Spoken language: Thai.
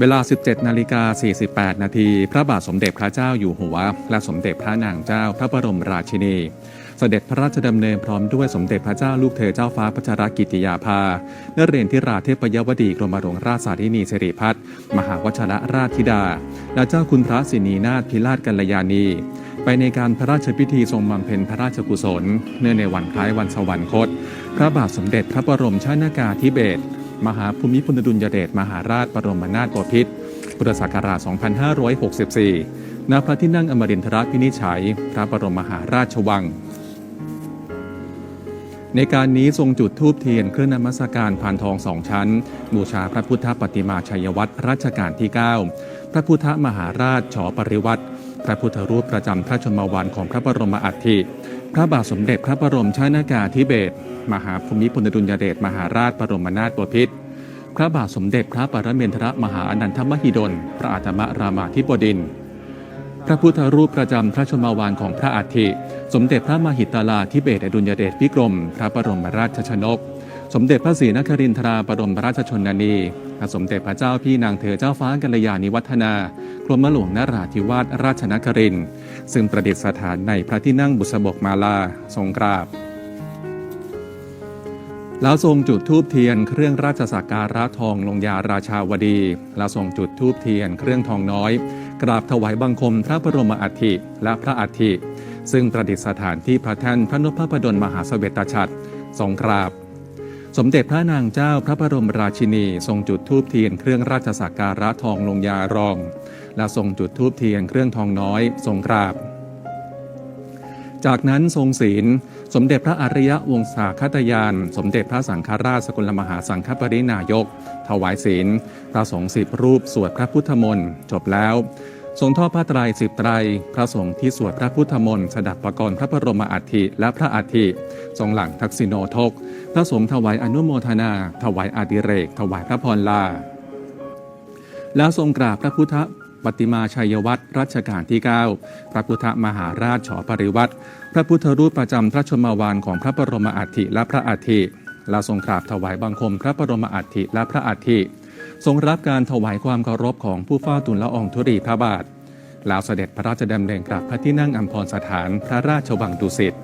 เวลา 17 นาฬิกา 48 นาที พระบาทสมเด็จพระเจ้าอยู่หัว และสมเด็จพระนางเจ้าพระบรมราชินี เสด็จพระราชดำเนินพร้อมด้วยสมเด็จพระเจ้าลูกเธอเจ้าฟ้าพัชรกิติยาภาเนเรนทิราเทพยวดีกรมหลวงราชสาธินีสิริพัฒน์มหาวชรราชธิดา และเจ้าคุณพระสินีนาถพิราชกัลยาณี ไปในการพระราชพิธีทรงบำเพ็ญพระราชกุศล เนื่องในวันคล้ายวันสวรรคต พระบาทสมเด็จพระบรมชนากาธิเบศร มหาภูมิพลอดุลยเดชมหาราชบรมนาถบพิตรพุทธศักราช 2564 ณ พระที่นั่งอมรินทรพินิจฉัย พระบรมมหาราชวัง ในการนี้ทรงจุดธูปเทียนเครื่องนมัสการผ่านทองสองชั้น บูชาพระพุทธปฏิมาชัยวัตรรัชกาลที่ 9 พระพุทธมหาราชฉอปริวัติ ระพุทธรูปประจำพระชนมวันของพระบรมอัฐิพระบาทสมเด็จพระบรมชนากาธิเบศรมหาภูมิพลอดุลยเดชมหาราชบรมนาถบพิตรพระบาทสมเด็จพระปรเมนทรมหาอนันทมหิดล พระอาตมรามาธิบดิน พระพุทธรูปประจำพระชนมวานของพระอัฐิสมเด็จพระมหิตลาธิเบศอดุลยเดชพิกรม พระบรมราชชนก สมเด็จพระศรีนครินทราบรมราชชนนีสมเด็จพระเจ้าพี่นางเธอเจ้าฟ้ากัลยาณิวัฒนากรมหลวงนราธิวาสราชนครินทร์ซึ่งประดิษฐานในพระที่นั่งบุษบกมาลาทรงกราบ แล้วทรงจุดธูปเทียนเครื่องราชสักการะทองลงยาราชาวดี แล้วทรงจุดธูปเทียนเครื่องทองน้อย กราบถวายบังคมพระบรมอัฐิและพระอัฐิซึ่งประดิษฐานที่พระแท่นพระนพพดลมหาเสวตฉัตรทรงกราบ สมเด็จพระนางเจ้าพระบรมราชินี ทรงจุดธูปเทียนเครื่องราชสักการะทองลงยารอง และทรงจุดธูปเทียนเครื่องทองน้อยทรงกราบ จากนั้นทรงศีล สมเด็จพระอริยวงศาคตยาน สมเด็จพระสังฆราชสกลมหาสังฆปรินายก ถวายศีล พระสงฆ์สิบรูปสวดพระพุทธมนต์จบแล้ว ทรงทอดผ้าไตรสิบไตร พระสงฆ์ที่สวดพระพุทธมนต์สดับประกรณ์พระบรมอัฐิและพระอัฐิทรงหลังทักษิโนทก พระสงฆ์ถวายอนุโมทนา ถวายอาดิเรก ถวายพระพรลา แล้วทรงกราบพระพุทธปฏิมาชัยวัตรรัชกาลที่ 9 พระพุทธมหาราชฉอปริวัติพระพุทธรูปประจำพระชนมวานของพระบรมอัฐิและพระอัฐิแล้วทรงกราบถวายบังคมพระบรมอัฐิและพระอัฐิ ทรงรับการถวายความเคารพของผู้เฝ้าทูลละอองธุรีพระบาทแล้วเสด็จพระราชดำเนินกลับพระที่นั่งอัมพรสถานพระราชวังดุสิต